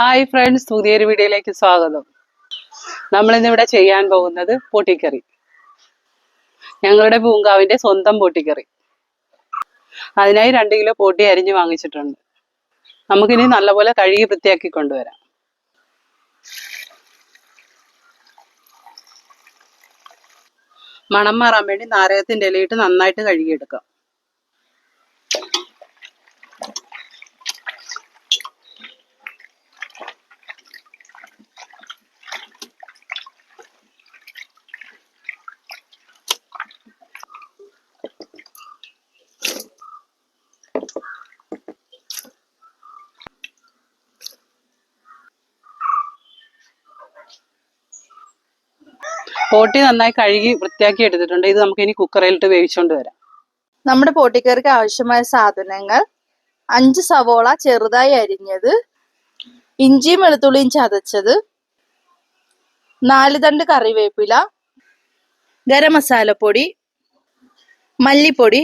Hi friends പുതിയൊരു വീഡിയോയിലേക്ക് സ്വാഗതം. നമ്മൾ ഇന്നിവിടെ ചെയ്യാൻ പോകുന്നത് പൊട്ടിക്കറി. ഞങ്ങളുടെ പൂങ്കാവിന്റെ സ്വന്തം പൊട്ടിക്കറി. അതിനായി രണ്ട് കിലോ പൊട്ടി അരിഞ്ഞ് വാങ്ങിച്ചിട്ടുണ്ട്. നമുക്കിനി നല്ലപോലെ കഴുകി വൃത്തിയാക്കി കൊണ്ടുവരാം. മണം മാറാൻ വേണ്ടി നാരകത്തിന്റെ ഇലയിട്ട് നന്നായിട്ട് കഴുകിയെടുക്കാം. പോട്ടി നന്നായി കഴുകി വൃത്തിയാക്കി എടുത്തിട്ടുണ്ട്. ഇത് നമുക്ക് ഇനി കുക്കറിലിട്ട് വേവിച്ചുകൊണ്ട് വരാം. നമ്മുടെ പോട്ടിക്കറിക്ക് ആവശ്യമായ സാധനങ്ങൾ അഞ്ച് സവോള ചെറുതായി അരിഞ്ഞത് ഇഞ്ചിയും വെളുത്തുള്ളിയും ചതച്ചത് നാല് തണ്ട് കറിവേപ്പില ഗരം മസാലപ്പൊടി മല്ലിപ്പൊടി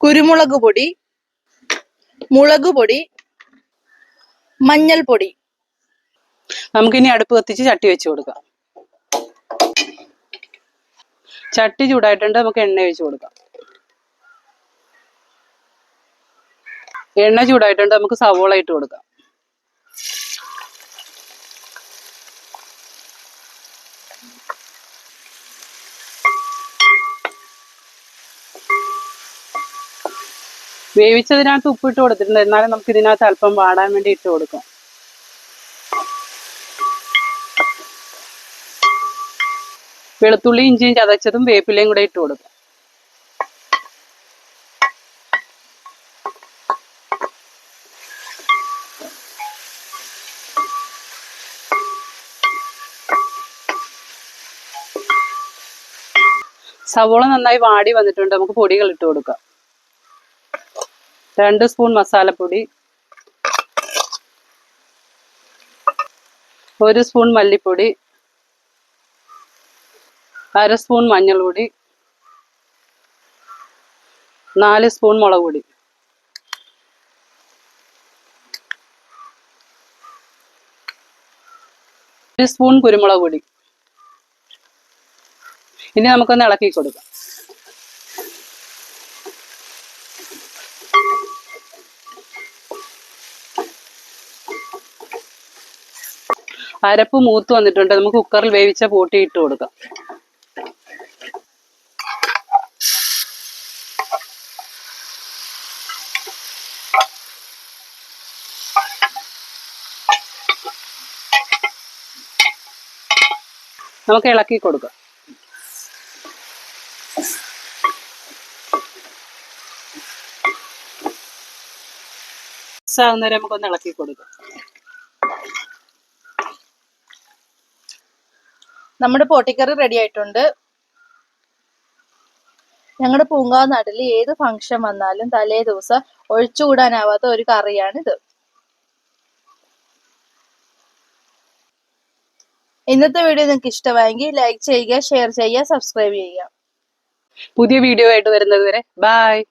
കുരുമുളക് പൊടി മുളക് പൊടി മഞ്ഞൾപ്പൊടി. നമുക്കിനി അടുപ്പ് കത്തിച്ച് ചട്ടി വെച്ച് കൊടുക്കാം. ചട്ടി ചൂടായിട്ടുണ്ട് നമുക്ക് എണ്ണ ഒഴിച്ച് കൊടുക്കാം. എണ്ണ ചൂടായിട്ടുണ്ട് നമുക്ക് സവോള ഇട്ട് കൊടുക്കാം. വേവിച്ചതിനകത്ത് ഉപ്പിട്ട് കൊടുത്തിട്ടുണ്ട് എന്നാലും നമുക്ക് ഇതിനകത്ത് അല്പം വാടാൻ വേണ്ടി ഇട്ട് കൊടുക്കാം. വെളുത്തുള്ളി ഇഞ്ചിയും ചതച്ചതും വേപ്പിലയും കൂടെ ഇട്ട് കൊടുക്കാം. സവോള നന്നായി വാടി വന്നിട്ടുണ്ട്. നമുക്ക് പൊടികൾ ഇട്ട് കൊടുക്കാം. രണ്ട് സ്പൂൺ മസാലപ്പൊടി. ഒരു സ്പൂൺ മല്ലിപ്പൊടി. അര സ്പൂൺ മഞ്ഞൾപൊടി നാല് സ്പൂൺ മുളക് പൊടി ഒരു സ്പൂൺ കുരുമുളക് പൊടി ഇനി നമുക്കൊന്ന് ഇളക്കി കൊടുക്കാം. അരപ്പ് മൂത്ത് വന്നിട്ടുണ്ട്. നമുക്ക് കുക്കറിൽ വേവിച്ച പൂട്ടി ഇട്ട് കൊടുക്കാം. നമുക്ക് ഇളക്കി കൊടുക്കാം. മിക്സാവുന്നവരെ നമുക്കൊന്ന് ഇളക്കി കൊടുക്കാം. നമ്മുടെ പൊട്ടിക്കറി റെഡി ആയിട്ടുണ്ട്. ഞങ്ങളുടെ പൂങ്കാവ് നാട്ടിൽ ഏത് ഫംഗ്ഷൻ വന്നാലും തലേ ദിവസം ഒഴിച്ചുകൂടാനാവാത്ത ഒരു കറിയാണിത്. ഇന്നത്തെ വീഡിയോ നിങ്ങൾക്ക് ഇഷ്ടമായെങ്കിൽ ലൈക്ക് ചെയ്യുക ഷെയർ ചെയ്യുക സബ്സ്ക്രൈബ് ചെയ്യുക. പുതിയ വീഡിയോ ആയിട്ട് വരുന്നത് വരെ. ബായ്